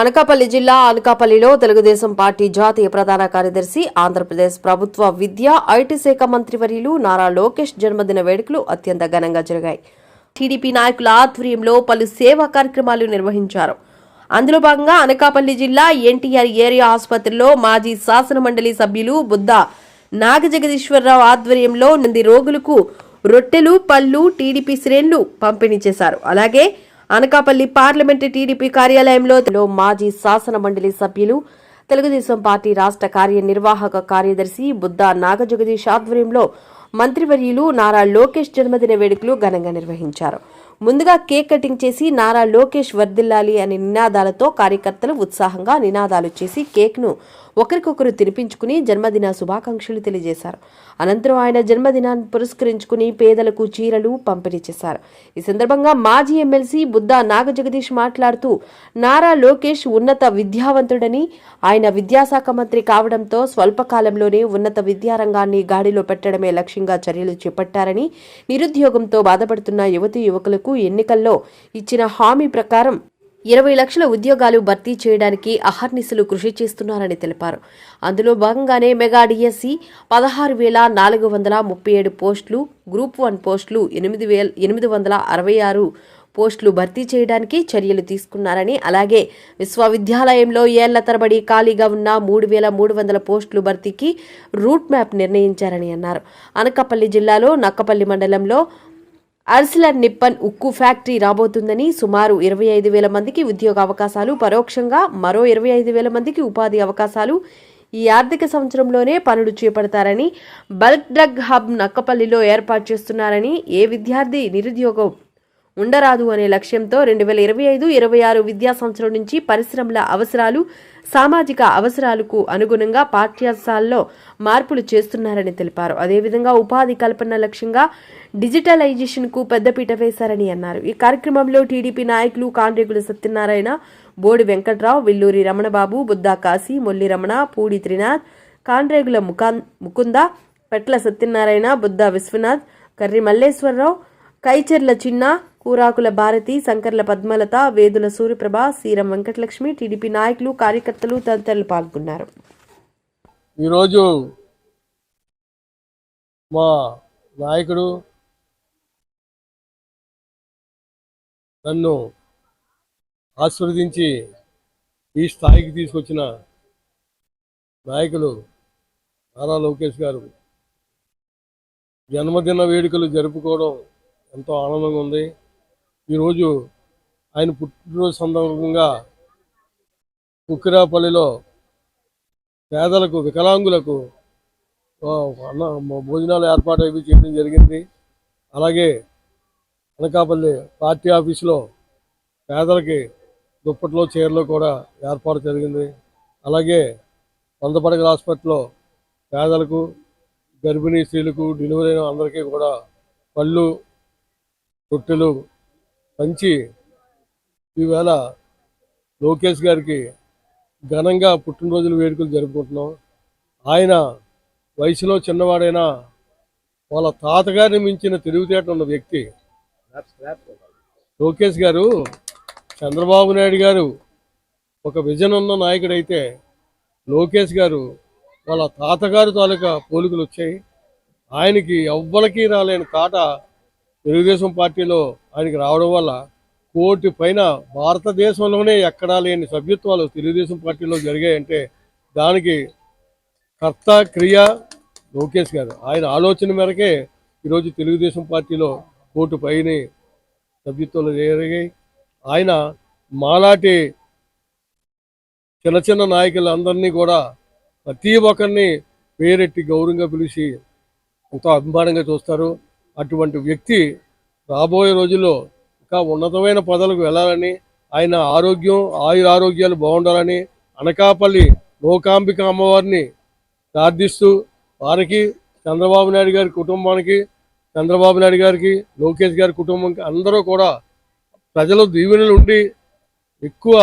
అనకాపల్లి జిల్లా అనకాపల్లిలో తెలుగుదేశం పార్టీ జాతీయ ప్రధాన కార్యదర్శి ఆంధ్రప్రదేశ్ ప్రభుత్వ విద్య ఐటీ శాఖ మంత్రివర్యులు నారా లోకేష్ జన్మదిన వేడుకలు అత్యంత ఘనంగా జరిగాయి. టీడీపీ నాయకుల ఆధ్వర్యంలో పలు సేవా కార్యక్రమాలు నిర్వహించారు. అందులో భాగంగా అనకాపల్లి జిల్లా ఎన్టీఆర్ ఏరియా ఆసుపత్రిలో మాజీ శాసన మండలి సభ్యులు బుద్ధ నాగజగదీశ్వరరావు ఆధ్వర్యంలో మంది రోగులకు రొట్టెలు పళ్ళు టీడీపీ శ్రేణులు పంపిణీ చేశారు. అలాగే అనకాపల్లి పార్లమెంటు టీడీపీ కార్యాలయంలో మాజీ శాసన మండలి సభ్యులు తెలుగుదేశం పార్టీ రాష్ట్ర కార్యనిర్వాహక కార్యదర్శి బుద్ధ నాగజగదీష్ ఆధ్వర్యంలో మంత్రివర్యులు నారా లోకేష్ జన్మదిన వేడుకలు ఘనంగా నిర్వహించారు. ముందుగా కేక్ కటింగ్ చేసి నారా లోకేష్ వర్దిల్లాలి అనే నినాదాలతో కార్యకర్తలు ఉత్సాహంగా నినాదాలు చేసి కేక్ను ఒకరికొకరు తినిపించుకుని జన్మదిన శుభాకాంక్షలు తెలియజేశారు. అనంతరం ఆయన జన్మదినాన్ని పురస్కరించుకుని పేదలకు చీరలు పంపిణీ చేశారు. ఈ సందర్భంగా మాజీ ఎమ్మెల్సీ బుద్ధా నాగజగదీష్ మాట్లాడుతూ నారా లోకేష్ ఉన్నత విద్యావంతుడని ఆయన విద్యాశాఖ మంత్రి కావడంతో స్వల్పకాలంలోనే ఉన్నత విద్యారంగాన్ని గాడిలో పెట్టడమే లక్ష్యంగా చర్యలు చేపట్టారని నిరుద్యోగంతో బాధపడుతున్న యువతీ యువకులకు ఎన్నికల్లో ఇచ్చిన హామీ ప్రకారం ఇరవై లక్షల ఉద్యోగాలు భర్తీ చేయడానికి అహర్నిశలు కృషి చేస్తున్నారని తెలిపారు. అందులో భాగంగానే మెగా డిఎస్సి పదహారు వేల నాలుగు వందల ముప్పై ఏడు పోస్టులు గ్రూప్ వన్ పోస్టులు ఎనిమిది వేల ఎనిమిది వందల అరవై ఆరు పోస్టులు భర్తీ చేయడానికి చర్యలు తీసుకున్నారని అలాగే విశ్వవిద్యాలయంలో ఏళ్ళ తరబడి ఖాళీగా ఉన్న మూడు వేల మూడు వందల పోస్టులు భర్తీకి రూట్ మ్యాప్ నిర్ణయించారని అన్నారు. అనకాపల్లి జిల్లాలో నక్కపల్లి మండలంలో అర్సిలర్ నిప్పన్ ఉక్కు ఫ్యాక్టరీ రాబోతుందని సుమారు ఇరవై ఐదు వేల మందికి ఉద్యోగ అవకాశాలు పరోక్షంగా మరో ఇరవై ఐదు వేల మందికి ఉపాధి అవకాశాలు ఈ ఆర్థిక సంవత్సరంలోనే పనులు చేపడతారని బల్క్ డ్రగ్ హబ్ నక్కపల్లిలో ఏర్పాటు చేస్తున్నారని ఏ విద్యార్థి నిరుద్యోగం ఉండరాదు అనే లక్ష్యంతో రెండు వేల ఇరవై ఐదు ఇరవై ఆరు విద్యా సంవత్సరం నుంచి పరిశ్రమల అవసరాలు సామాజిక అవసరాలకు అనుగుణంగా పాఠ్యాంశాల్లో మార్పులు చేస్తున్నారని తెలిపారు. అదేవిధంగా ఉపాధి కల్పన లక్ష్యంగా డిజిటలైజేషన్కు పెద్దపీట వేశారని అన్నారు. ఈ కార్యక్రమంలో టీడీపీ నాయకులు కాండ్రేగుల సత్యనారాయణ బోడి వెంకట్రావు విల్లూరి రమణబాబు బుద్దా కాశీ మొల్లి రమణ పూడి త్రినాథ్ కాండ్రేగుల ముకా ముకుంద పెట్ల సత్యనారాయణ బుద్ధా విశ్వనాథ్ కర్రి మల్లేశ్వరరావు కైచెర్ల చిన్న కూరాకుల భారతి శంకర్ల పద్మలత వేదుల సూర్యప్రభ సీరం వెంకటలక్ష్మి టీడీపీ నాయకులు కార్యకర్తలు తదితరులు పాల్గొన్నారు. ఈరోజు మా నాయకుడు నన్ను ఆశీర్వదించి ఈ స్థాయికి తీసుకొచ్చిన నాయకులు నారా లోకేష్ గారు. జన్మదిన వేడుకలు జరుపుకోవడం ఎంతో ఆనందంగా ఉంది. ఈరోజు ఆయన పుట్టినరోజు సందర్భంగా కుక్కిరాపల్లిలో పేదలకు వికలాంగులకు అన్న భోజనాలు ఏర్పాటు అవి చేయడం జరిగింది. అలాగే అనకాపల్లి పార్టీ ఆఫీసులో పేదలకి దుప్పట్లో చీరలు కూడా ఏర్పాటు జరిగింది. అలాగే వందపడగల హాస్పిటల్లో పేదలకు గర్భిణీ స్త్రీలకు డెలివరీ అయిన అందరికీ కూడా పళ్ళు తొట్టెలు పంచి ఈవేళ లోకేష్ గారికి ఘనంగా పుట్టినరోజుల వేడుకలు జరుపుకుంటున్నాం. ఆయన వయసులో చిన్నవాడైనా వాళ్ళ తాతగారిని మించిన తెలివితేట ఉన్న వ్యక్తి లోకేష్ గారు చంద్రబాబు నాయుడు గారు ఒక విజన్ ఉన్న నాయకుడైతే లోకేష్ గారు వాళ్ళ తాతగారు తాలూకా పోలికలు వచ్చాయి. ఆయనకి ఎవ్వరికీ రాలేని కాట తెలుగుదేశం పార్టీలో ఆయనకి రావడం వల్ల కోటి పైన భారతదేశంలోనే ఎక్కడా లేని సభ్యత్వాలు తెలుగుదేశం పార్టీలో జరిగాయంటే దానికి కర్త క్రియ లోకేష్ గారు. ఆయన ఆలోచన మేరకే ఈరోజు తెలుగుదేశం పార్టీలో కోటి పైన సభ్యత్వాలు జరిగాయి. ఆయన మాలాటి చిన్న చిన్న నాయకులందరినీ కూడా ప్రతి ఒక్కరిని పేరెట్టి గౌరవంగా పిలిచి ఎంతో అభిమానంగా చూస్తారు. అటువంటి వ్యక్తి రాబోయే రోజుల్లో ఇంకా ఉన్నతమైన పదవులకు వెళ్ళాలని ఆయన ఆరోగ్యం ఆయుర ఆరోగ్యాలు బాగుండాలని అనకాపల్లి లోకాంబిక అమ్మవారిని ప్రార్థిస్తూ వారికి చంద్రబాబు నాయుడు గారి కుటుంబానికి చంద్రబాబు నాయుడు గారికి లోకేష్ గారి కుటుంబానికి అందరూ కూడా ప్రజలు దీవెనలు ఉండి ఎక్కువ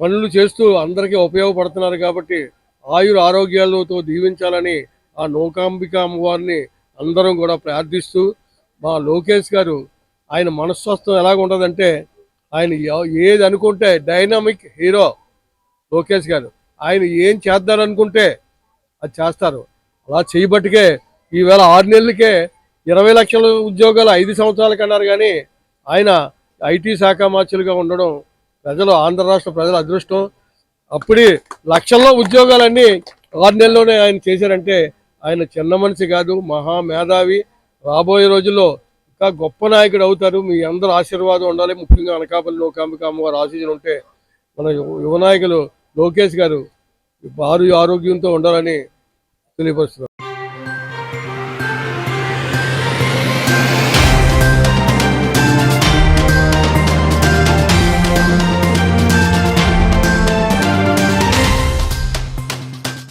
పనులు చేస్తూ అందరికీ ఉపయోగపడుతున్నారు కాబట్టి ఆయుర ఆరోగ్యాలతో దీవించాలని ఆ నౌకాంబిక అమ్మవారిని అందరం కూడా ప్రార్థిస్తూ మా లోకేష్ గారు ఆయన మనస్వస్థం ఎలాగ ఉంటుందంటే ఆయన ఏది అనుకుంటే డైనమిక్ హీరో లోకేష్ గారు. ఆయన ఏం చేద్దారనుకుంటే అది చేస్తారు. అలా చేయబట్టికే ఈవేళ ఆరు నెలలకే ఇరవై లక్షల ఉద్యోగాలు ఐదు సంవత్సరాలకు అన్నారు కానీ ఆయన ఐటీ శాఖ మార్చులుగా ఉండడం ప్రజలు ఆంధ్ర రాష్ట్ర ప్రజల అదృష్టం. అప్పుడే లక్షల్లో ఉద్యోగాలన్నీ ఆరు నెలల్లోనే ఆయన చేశారంటే ఆయన చిన్న మనిషి కాదు మహా మేధావి. రాబోయే రోజుల్లో ఇంకా గొప్ప నాయకుడు అవుతారు. మీ అందరూ ఆశీర్వాదం ఉండాలి. ముఖ్యంగా అనకాపల్లి లోకాంబిక అమ్మవారు ఆశీస్సులు ఉంటే మన యువ- యువ నాయకులు లోకేష్ గారు ఆరు ఆరోగ్యంతో ఉండాలని తెలియపరుస్తున్నారు.